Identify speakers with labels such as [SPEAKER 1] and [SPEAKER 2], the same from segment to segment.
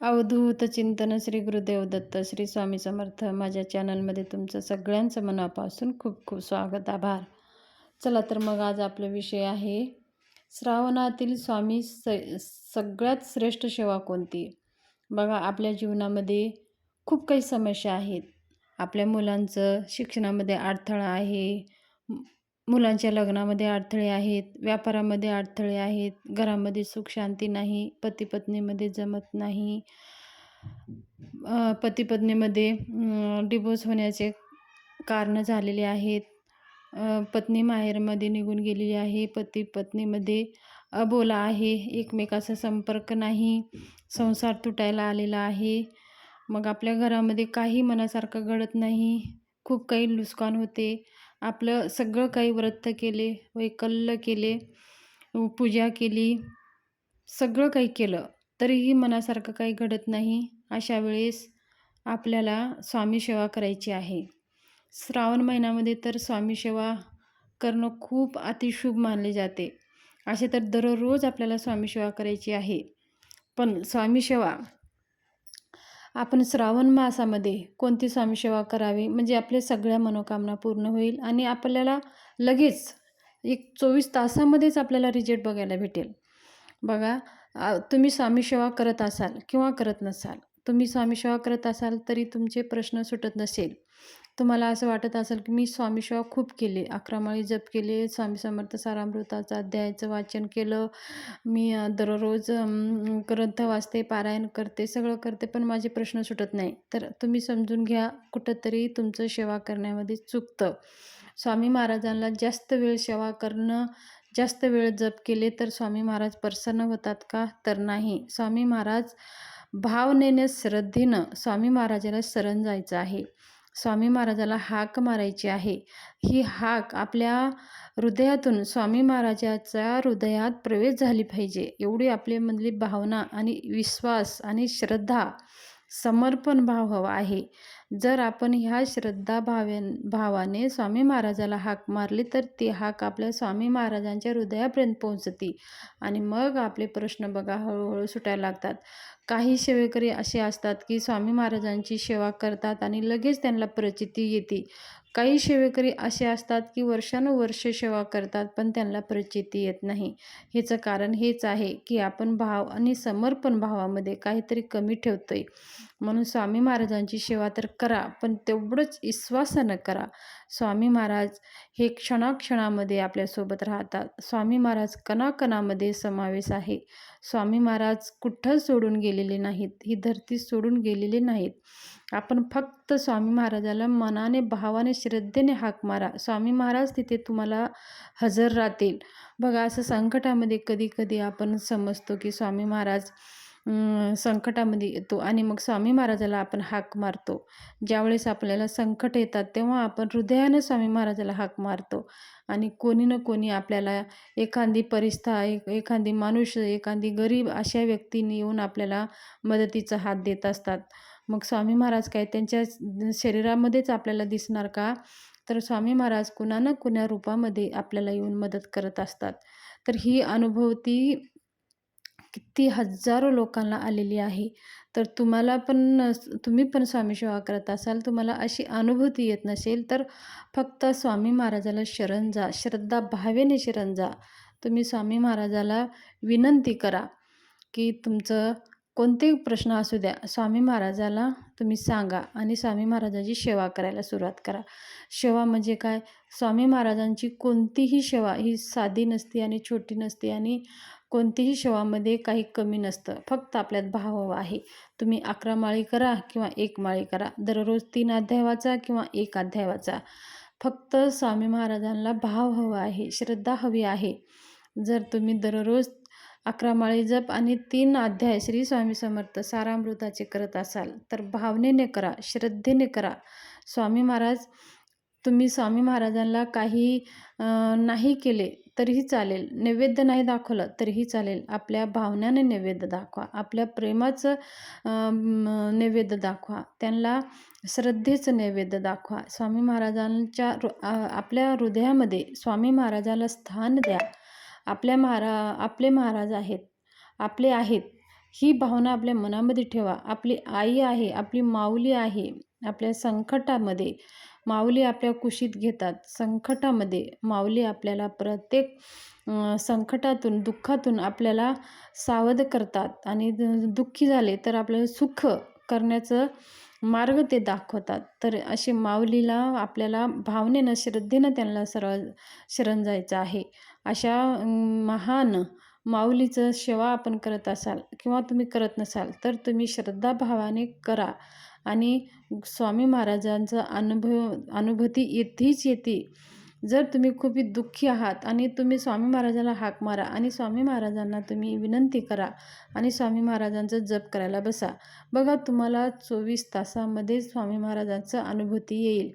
[SPEAKER 1] अवधूत चिंतन श्री गुरुदेव दत्त श्री स्वामी समर्थ माझ्या चॅनलमध्ये तुमचं सगळ्यांचं मनापासून खूप खूप स्वागत आभार. चला तर मग आज आपला विषय आहे श्रावणातील स्वामी स सगळ्यात श्रेष्ठ सेवा कोणती? बघा आपल्या जीवनामध्ये खूप काही समस्या आहेत. आपल्या मुलांचं शिक्षणामध्ये अडथळा आहे मुलांच्या लग्नामध्ये अडथळे आहेत व्यापारामध्ये अडथळे आहेत घरामध्ये सुख शांती नाही पती पत्नीमध्ये जमत नाही. पती पत्नीमध्ये डिवोर्स होण्याचे कारणं झालेले आहेत. पत्नी माहेरमध्ये निघून गेलेली आहे. पती पत्नीमध्ये अबोला आहे. एकमेकाचा संपर्क नाही. संसार तुटायला आलेला आहे. मग आपल्या घरामध्ये काही मनासारखं घडत नाही. खूप काही नुकसान होते. आपलं सगळं काही व्रत केले वैकल्य केले पूजा केली सगळं काही केलं तरीही मनासारखं काही घडत नाही अशा वेळेस आपल्याला स्वामी सेवा करायची आहे. श्रावण महिन्यामध्ये तर स्वामी सेवा करणं खूप अतिशुभ मानले जाते. असे तर दररोज आपल्याला स्वामी सेवा करायची आहे. पण स्वामी सेवा आपण श्रावण मासामध्ये कोणती स्वामीसेवा करावी? म्हणजे आपल्या सगळ्या मनोकामना पूर्ण होईल आणि आपल्याला लगेच एक चोवीस तासामध्येच आपल्याला रिजेक्ट बघायला भेटेल. बघा तुम्ही स्वामीसेवा करत असाल किंवा करत नसाल तुम्ही स्वामीसेवा करत असाल तरी तुमचे प्रश्न सुटत नसेल. तुम्हाला असं वाटत असेल की मी स्वामी सेवा खूप केली. अकरामाळी जप केले स्वामी समर्थ सारामृताचं अध्यायाचं वाचन केलं. मी दररोज ग्रंथ वाचते पारायण करते सगळं करते पण माझे प्रश्न सुटत नाही. तर तुम्ही समजून घ्या कुठंतरी तुमचं सेवा करण्यामध्ये चुकतं. स्वामी महाराजांना जास्त वेळ सेवा करणं जास्त वेळ जप केले तर स्वामी महाराज प्रसन्न होतात का? तर नाही. स्वामी महाराज भावनेने श्रद्धेनं स्वामी महाराजाला शरण जायचं आहे. स्वामी महाराजाला हाक मारायची आहे. ही हाक आपल्या हृदयातून स्वामी महाराजाच्या हृदयात प्रवेश झाली पाहिजे. एवढी आपल्यामधली भावना आणि विश्वास आणि श्रद्धा समर्पण भाव हवा आहे. जर आपण ह्या श्रद्धा भावे भावाने स्वामी महाराजाला हाक मारली तर ती हाक आपल्या स्वामी महाराजांच्या हृदयापर्यंत पोहोचते. आणि मग आपले प्रश्न बघा हळूहळू सुटायला लागतात. काही सेवेकरी असे असतात की स्वामी महाराजांची सेवा करतात आणि लगेच त्यांना प्रचिती येते. काही सेवेकरी असे असतात की वर्षानुवर्ष सेवा करतात पण त्यांना प्रचिती येत नाही. ह्याचं कारण हेच आहे की आपण भाव आणि समर्पण भावामध्ये काहीतरी कमी ठेवतो आहे म्हणून स्वामी महाराजांची सेवा तर करा पण तेवढंच विश्वासानं करा. स्वामी महाराज हे क्षणाक्षणामध्ये आपल्यासोबत राहतात. स्वामी महाराज कणाकणामध्ये समावेश आहे. स्वामी महाराज कुठं सोडून गेलेले नाहीत ही धरती सोडून गेलेली नाहीत. आपण फक्त स्वामी महाराजाला मनाने भावाने श्रद्धेने हाक मारा. स्वामी महाराज तिथे तुम्हाला हजर राहतील. बघा असं संकटामध्ये कधी कधी आपण समजतो की स्वामी महाराज संकटामध्ये येतो. आणि मग स्वामी महाराजाला आपण हाक मारतो. ज्यावेळेस आपल्याला संकट येतात तेव्हा आपण हृदयानं स्वामी महाराजाला हाक मारतो. आणि कोणी ना कोणी आपल्याला एखादी परिस्था एक एखादी माणूस एखादी गरीब अशा व्यक्तीने येऊन आपल्याला मदतीचा हात देत असतात. मग स्वामी महाराज काय त्यांच्या शरीरामध्येच आपल्याला दिसणार का? तर स्वामी महाराज कुणा ना कुण्या रूपामध्ये आपल्याला येऊन मदत करत असतात. तर ही अनुभवती किती हजारो लोकांना आलेली आहे. तर तुम्हाला पण तुम्ही पण स्वामी सेवा करत असाल तुम्हाला अशी अनुभूती येत नसेल तर फक्त स्वामी महाराजाला शरण जा श्रद्धा भावेने शरण जा. तुम्ही स्वामी महाराजाला विनंती करा की तुमचं कोणते प्रश्न असू द्या स्वामी महाराजाला तुम्ही सांगा आणि स्वामी महाराजांची सेवा करायला सुरुवात करा. सेवा म्हणजे काय? स्वामी महाराजांची कोणतीही सेवा ही साधी नसते आणि छोटी नसते आणि कोणतीही सेवामध्ये काही कमी नसतं. फक्त आपल्यात भाव हवा आहे. तुम्ही अकरा माळी करा किंवा एक माळी करा. दररोज तीन अध्याय वाचा किंवा एक अध्याय वाचा. फक्त स्वामी महाराजांना भाव हवा आहे श्रद्धा हवी आहे. जर तुम्ही दररोज अकरा माळी जप आणि तीन अध्याय श्री स्वामी समर्थ सारामृताचे करत असाल तर भावनेने करा श्रद्धेने करा. स्वामी महाराज तुम्ही स्वामी महाराजांना काही नाही केले तरीही चालेल. नैवेद्य नाही दाखवलं तरीही चालेल. आपल्या भावनाने नैवेद्य दाखवा. आपल्या प्रेमाचं नैवेद्य दाखवा. त्यांना श्रद्धेचं नैवेद्य दाखवा. स्वामी महाराजांच्या आपल्या हृदयामध्ये स्वामी महाराजाला स्थान द्या. आपल्या महारा आपले महाराज आहेत आपले आहेत ही भावना आपल्या मनामध्ये ठेवा. आपली आई आहे आपली माऊली आहे आपल्या संकटामध्ये माऊली आपल्या कुशीत घेतात. संकटामध्ये माऊली आपल्याला प्रत्येक संकटातून दुःखातून आपल्याला सावध करतात. आणि दुःखी झाले तर आपल्याला सुख करण्याचं मार्ग ते दाखवतात. तर असे माऊलीला आपल्याला भावनेनं श्रद्धेनं त्यांना सरळ शरण जायचं आहे. अशा महान माऊलीचं सेवा आपण करत असाल किंवा तुम्ही करत नसाल तर तुम्ही श्रद्धाभावाने करा आणि स्वामी महाराजांचा अनुभव अनुभूती येतेच येते. जर तुम्ही खूप दुःखी आहात आणि तुम्ही स्वामी महाराजाला हाक मारा आणि स्वामी महाराजांना तुम्ही विनंती करा आणि स्वामी महाराजांचं जप करायला बसा बघा तुम्हाला चोवीस तासामध्ये स्वामी महाराजांचं अनुभूती येईल.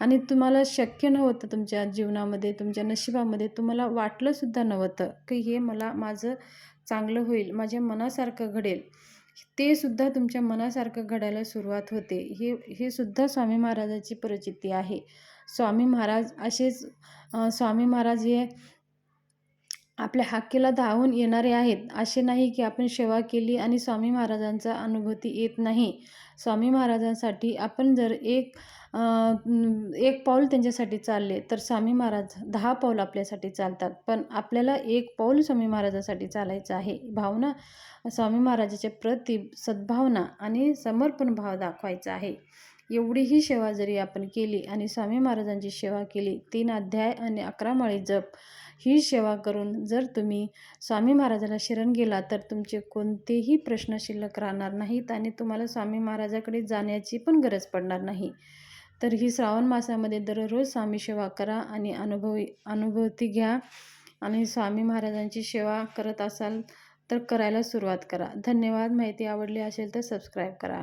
[SPEAKER 1] आणि तुम्हाला शक्य नव्हतं तुमच्या जीवनामध्ये तुमच्या नशिबामध्ये तुम्हाला वाटलंसुद्धा नव्हतं की हे मला माझं चांगलं होईल माझ्या मनासारखं घडेल. ते सुद्धा तुमच्या मनासारखं घडायला सुरुवात होते. हे हे सुद्धा स्वामी महाराजाची परिचिती आहे. स्वामी महाराज असेच स्वामी महाराज हे आपल्या हाकेला धावून येणारे आहेत. असे नाही की आपण सेवा केली आणि स्वामी महाराजांचा अनुभूती येत नाही. स्वामी महाराजांसाठी आपण जर एक एक पाऊल त्यांच्यासाठी चालले तर स्वामी महाराज दहा पाऊल आपल्यासाठी चालतात. पण आपल्याला एक पाऊल स्वामी महाराजांसाठी चालायचं आहे. भावना स्वामी महाराजाच्या प्रति सद्भावना आणि समर्पण भाव दाखवायचा आहे. एवढीही सेवा जरी आपण केली आणि स्वामी महाराजांची सेवा केली तीन अध्याय आणि अकरा माळी जप ही सेवा करून जर तुम्ही स्वामी महाराजाला शरण गेला तर तुमचे कोणतेही प्रश्न शिल्लक राहणार नाहीत आणि तुम्हाला स्वामी महाराजाकडे जाण्याची पण गरज पडणार नाही. तर ही श्रावण मासामध्ये दररोज स्वामी सेवा करा आणि अनुभवी अनुभूती घ्या आणि स्वामी महाराजांची सेवा करत असाल तर करायला सुरुवात करा. धन्यवाद. माहिती आवडली असेल तर सबस्क्राईब करा.